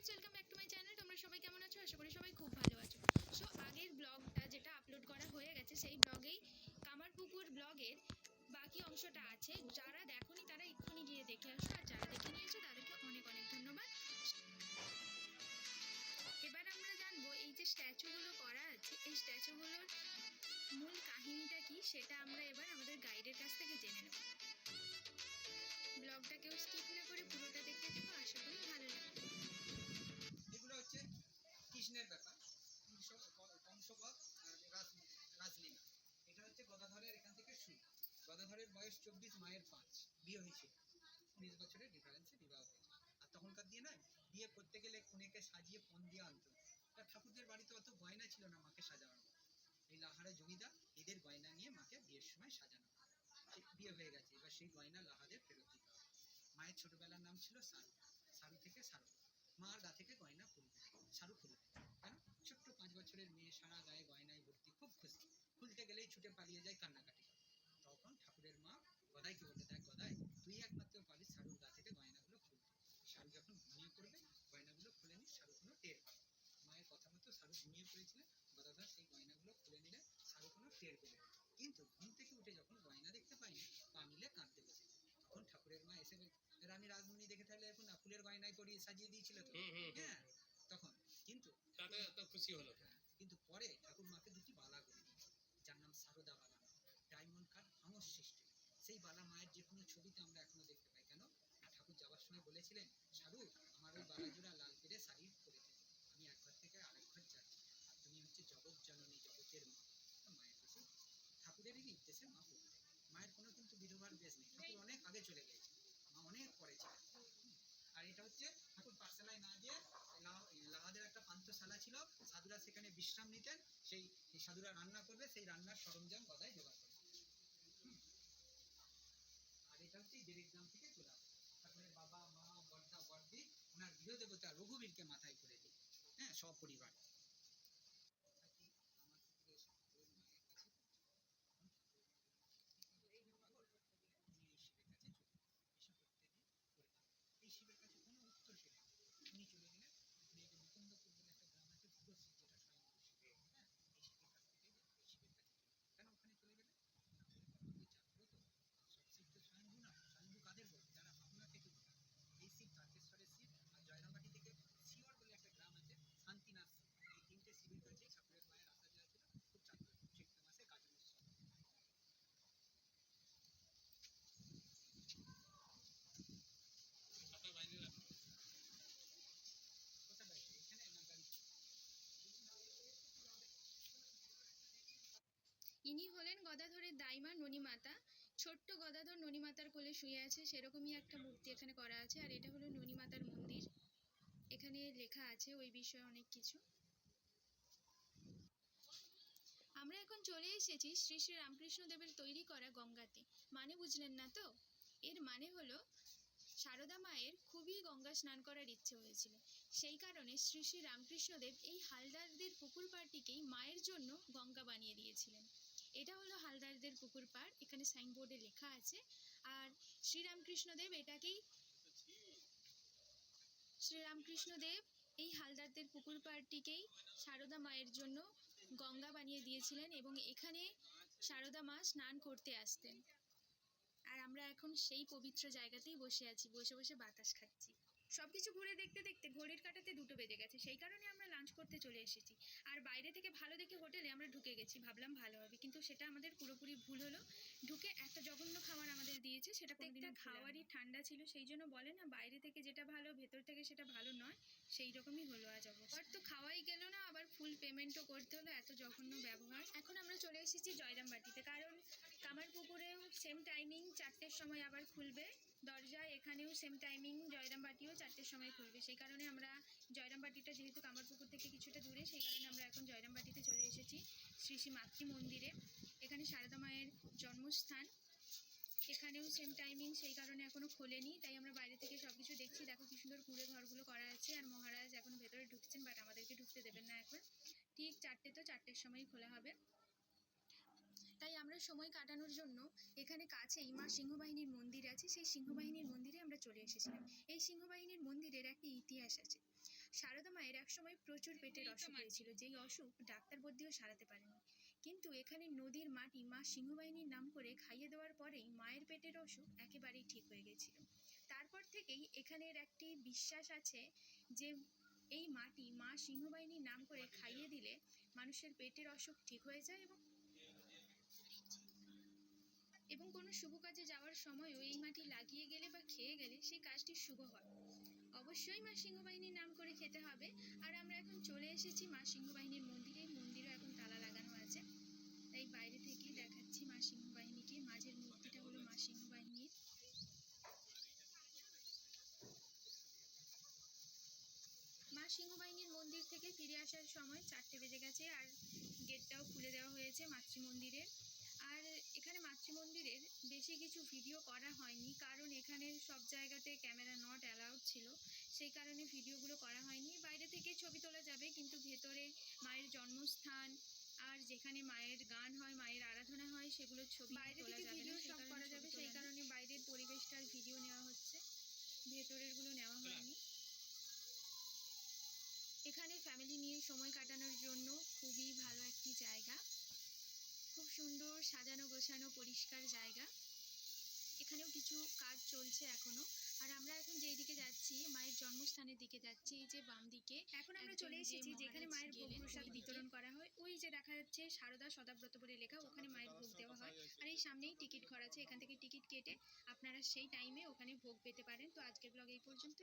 Friends welcome back to my channel তোমরা সবাই কেমন আছো? আশা করি সবাই খুব ভালো আছো। সো আগের ব্লগটা যেটা আপলোড করা হয়ে গেছে, সেই ব্লগেই কামারপুকুর ব্লগের বাকি অংশটা আছে। যারা দেখোনি, তারা এক্ষুনি গিয়ে দেখে আসো। আর যারা দেখে নিয়েছো, তাদেরকে অনেক অনেক ধন্যবাদ। এবার আমরা জানব, এই যে স্ট্যাচুগুলো করা আছে, এই স্ট্যাচুগুলোর মূল কাহিনীটা কি? সেটা আমরা এবার গদাধরের বয়স চব্বিশ, মায়ের পাঁচ। বিয়ে হয়েছিল উনিশ বছরের ডিফারেন্সে বিবাহ হয়েছে। আর তখনকার দিয়ে বিয়ে করতে গেলে সাজিয়ে পণ দিয়ে আনতো ঠাকুরদের বাড়িতে অত গয়না ছিল না মাকে এই এদের গয়না নিয়ে মাকে বিয়ের সময় সাজানো। বিয়ে হয়ে গেছে, এবার সেই গয়না লাহাদের ফেরত দিতে মায়ের ছোটবেলার নাম ছিল সারু। সারু থেকে সারু। গা থেকে গয়না খুলবে। শাড়ু খুলবে কেন? ছোট্ট পাঁচ বছরের মেয়ে সারা গায়ে গয়নায় ভর্তি, খুব খুশি। খুলতে গেলেই ছুটে পালিয়ে যায় কান্নাকাটি করে। তখন ঠাকুরের মা গদাইকে বলতে দেখ গদাই তুই একমাত্র পারিস শাড়ুর গা থেকে গয়নাগুলো খুলতে। শাড়ু যখন ঘুমিয়ে পড়বে গয়নাগুলো খুলে নিস শাড়ু টের পাবে। মায়ের কথা মতো শাড়ু ঘুমিয়ে পড়েছিলেন গদাধর সেই গয়নাগুলো খুলে নিলে শাড়ু কোনো টের পেলে। কিন্তু ঘুম থেকে উঠে যখন গয়না দেখতে পাইনি পা মিলে কাঁদতে বসে তখন ঠাকুরের মা এসে রানী রাজমণি দেখে থাকলে এখন না ফুলের গয়নায় পরিয়ে সাজিয়ে দিয়েছিল তো। হ্যাঁ তখন। কিন্তু খুশি হলো কিন্তু পরে ঠাকুর মাকে দুটি বালা করে দিয়েছে। যার নাম সারদা বালা। ডায়মন্ড কাট ভাঙস সৃষ্টি। সেই বালা মায়ের যে কোনো ছবিতে আমরা দেখতে পাই, কেন? ঠাকুর যাওয়ার সময় বলেছিলেন সারু আমার ওই লাল পেরে আমি থেকে যাচ্ছি। আর তুমি হচ্ছে জগৎ জননী, জগতের মা। মায়ের কাছে ঠাকুরেরই নির্দেশে মা মায়ের কোনো কিন্তু বিধবার বেশ নেই। ঠাকুর অনেক আগে চলে গেছে মা অনেক পরে আর এটা হচ্ছে ঠাকুর পাঠশালায় না গিয়ে লাহাদের একটা পান্থশালা ছিল। সাধুরা সেখানে বিশ্রাম নিতেন। সেই সেই সাধুরা রান্না করবে, সেই রান্নার সরঞ্জাম গদায় জোগাড় করে হুম। হচ্ছে বাবা মা বর্দা বর্দি ওনার গৃহদেবতা রঘুবীরকে মাথায় করে দিই। হ্যাঁ সপরিবার থাকি আমার পুকুরে এসে ঠাকুরের মায়ের কাছে এই যে পাগল, উনি এই শিবের কাছে চলে যান। এসে প্রত্যেকদিন করে থাকেন। এই শিবের কাছে কোনো উত্তর ছিল না। উনি চলে গেলেন উনি এই যে মুকুন্দপুর বলে একটা গ্রাম আছে পুরো শিব যেটা স্বয়ং শিব হ্যাঁ এই শিবের কাছ থেকে এই শিবের কাছে চলে গেলেন। কেন ওখানে চলে গেলেন ঠাকুরের ভক্তি জাগ্রত সব শিব তো স্বয়ংভূ না স্বয়ংভূ কাদের বলে যারা ভাবনা থেকে উঠে এই শিব তারকেশ্বরের শিব আর জয়রামবাটি থেকে শিওর বলে একটা গ্রাম আছে শান্তিনাথ শিব। এই তিনটে শিবের কাছেই ঠাকুরের মায়ের আসা যাওয়া ছিল খুব জাগ্রত চৈত্র মাসে গাজন উৎসব আপনার বাইরে রাখুন। কোথায় বাইরে এখানে না গাড়ি ইনি হলেন গদাধরের দাইমা ননীমাতা, ছোট্ট গদাধর ননীমাতার কোলে শুয়ে আছে, সেরকমই একটা মূর্তি এখানে করা আছে, আর এটা হলো ননীমাতার মন্দির। এখানে লেখা আছে ওই বিষয়ে অনেক কিছু। আমরা এখন চলে এসেছি শ্রী শ্রী রামকৃষ্ণ দেবের তৈরি করা গঙ্গাতে। মানে বুঝলেন না তো? এর মানে হলো সারদা মায়ের খুবই গঙ্গা স্নান করার ইচ্ছে হয়েছিল। সেই কারণে শ্রী শ্রী রামকৃষ্ণদেব এই হালদারদের পুকুর পাড়টিকেই মায়ের জন্য গঙ্গা বানিয়ে দিয়েছিলেন। এটা হলো হালদারদের পুকুর পাড়, এখানে সাইনবোর্ডে লেখা আছে। আর শ্রীরামকৃষ্ণদেব এটাকেই শ্রীরামকৃষ্ণদেব এই হালদারদের পুকুর পাড়টিকেই সারদা মায়ের জন্য গঙ্গা বানিয়ে দিয়েছিলেন এবং এখানে সারদা মা স্নান করতে আসতেন। আর আমরা এখন সেই পবিত্র জায়গাতেই বসে আছি, বসে বসে বাতাস খাচ্ছি। সব কিছু ঘুরে দেখতে দেখতে ঘড়ির কাটাতে দুটো বেজে গেছে। সেই কারণে আমরা লাঞ্চ করতে চলে এসেছি। আর বাইরে থেকে ভালো দেখে হোটেলে আমরা ঢুকে গেছি। ভাবলাম ভালো হবে। কিন্তু সেটা আমাদের পুরোপুরি ভুল হলো। ঢুকে একটা জঘন্য খাবার আমাদের দিয়েছে সেটা প্রত্যেকটা খাওয়ারই ঠান্ডা ছিল। সেই জন্য বলে না বাইরে থেকে যেটা ভালো ভেতর থেকে সেটা ভালো নয়। সেই রকমই হলো আজ অবস্থা। আর তো খাওয়াই গেল না আবার ফুল পেমেন্টও করতে হলো এত জঘন্য ব্যবহার। এখন আমরা চলে এসেছি জয়রামবাটিতে। কারণ কামারপুকুরেও সেম টাইমিং চারটের সময় আবার খুলবে। দরজা এখানেও সেম টাইমিং জয়রামবাটিও চারটের সময় খুলবে। সেই কারণে আমরা জয়রামবাটিটা যেহেতু কামারপুকুর থেকে কিছুটা দূরে, সেই কারণে আমরা এখন জয়রামবাটিতে চলে এসেছি শ্রী শ্রী মাতৃ মন্দিরে। এখানে সারদা মায়ের জন্মস্থান। এখানেও সেম টাইমিং সেই কারণে এখনও খোলেনি, তাই আমরা বাইরে থেকে সব কিছু দেখছি। দেখো কি সুন্দর কুড়ে ঘরগুলো করা আছে আর মহারাজ এখন ভেতরে ঢুকছেন বাট আমাদেরকে ঢুকতে দেবেন না এখন। ঠিক চারটে তো, চারটের সময় খোলা হবে। সময় কাটানোর জন্য এখানে কাছেই মা সিংহবাহিনীর মন্দির আছে। সেই সিংহবাহিনীর মন্দিরে আমরা চলে এসেছিলাম। এই সিংহবাহিনীর মন্দিরের একটি ইতিহাস আছে। সারদা মায়ের একসময় প্রচুর পেটের অসুখ হয়েছিল যেই অসুখ ডাক্তার বদ্যিও সারাতে পারেনি। কিন্তু এখানে নদীর মাটি মা সিংহবাহিনীর নাম করে খাইয়ে দেওয়ার পরেই মায়ের পেটের অসুখ একেবারেই ঠিক হয়ে গেছিল। তারপর থেকেই এখানের একটি বিশ্বাস আছে যে এই মাটি মা সিংহবাহিনীর নাম করে খাইয়ে দিলে মানুষের পেটের অসুখ ঠিক হয়ে যায় এবং এবং কোনো শুভ কাজে যাওয়ার সময়ও এই মাটি লাগিয়ে গেলে বা খেয়ে গেলে সেই কাজটি শুভ হয়। অবশ্যই মা সিংহবাহিনীর নাম করে খেতে হবে। আর আমরা এখন চলে এসেছি মা সিংহবাহিনীর মন্দিরে। মন্দিরও এখন তালা লাগানো আছে। তাই বাইরে থেকেই দেখাচ্ছি মা সিংহবাহিনীকে। মাঝের মূর্তিটা হলো মা সিংহবাহিনীর। মা সিংহবাহিনীর মন্দির থেকে ফিরে আসার সময় চারটে বেজে গেছে আর গেটটাও খুলে দেওয়া হয়েছে মাতৃমন্দিরের। আর এখানে মাতৃমন্দিরের বেশি কিছু ভিডিও করা হয়নি কারণ এখানে সব জায়গাতে ক্যামেরা নট অ্যালাউড ছিল। সেই কারণে ভিডিওগুলো করা হয়নি। বাইরে থেকে ছবি তোলা যাবে কিন্তু ভেতরে মায়ের জন্মস্থান আর যেখানে মায়ের গান হয় মায়ের আরাধনা হয় সেগুলো ছবি বাইরে থেকে ভিডিও সব করা যাবে সেই কারণে বাইরের পরিবেশটার ভিডিও নেওয়া হচ্ছে। ভেতরেরগুলো নেওয়া হয়নি। এখানে ফ্যামিলি নিয়ে সময় কাটানোর জন্য খুবই ভালো একটি জায়গা খুব সুন্দর সাজানো গোছানো পরিষ্কার জায়গা। এখানেও কিছু কাজ চলছে এখনও। আর আমরা এখন যেই দিকে যাচ্ছি মায়ের জন্মস্থানের দিকে যাচ্ছি এই যে বাম দিকে এখন আমরা চলে এসেছি যেখানে মায়ের ভোগ প্রসাদ বিতরণ করা হয়। ওই যে দেখা যাচ্ছে সারদা সদাব্রত বলে লেখা ওখানে মায়ের ভোগ দেওয়া হয়। আর এই সামনেই টিকিট ঘর আছে এখান থেকে টিকিট কেটে আপনারা সেই টাইমে ওখানে ভোগ পেতে পারেন। তো আজকের ব্লগ এই পর্যন্ত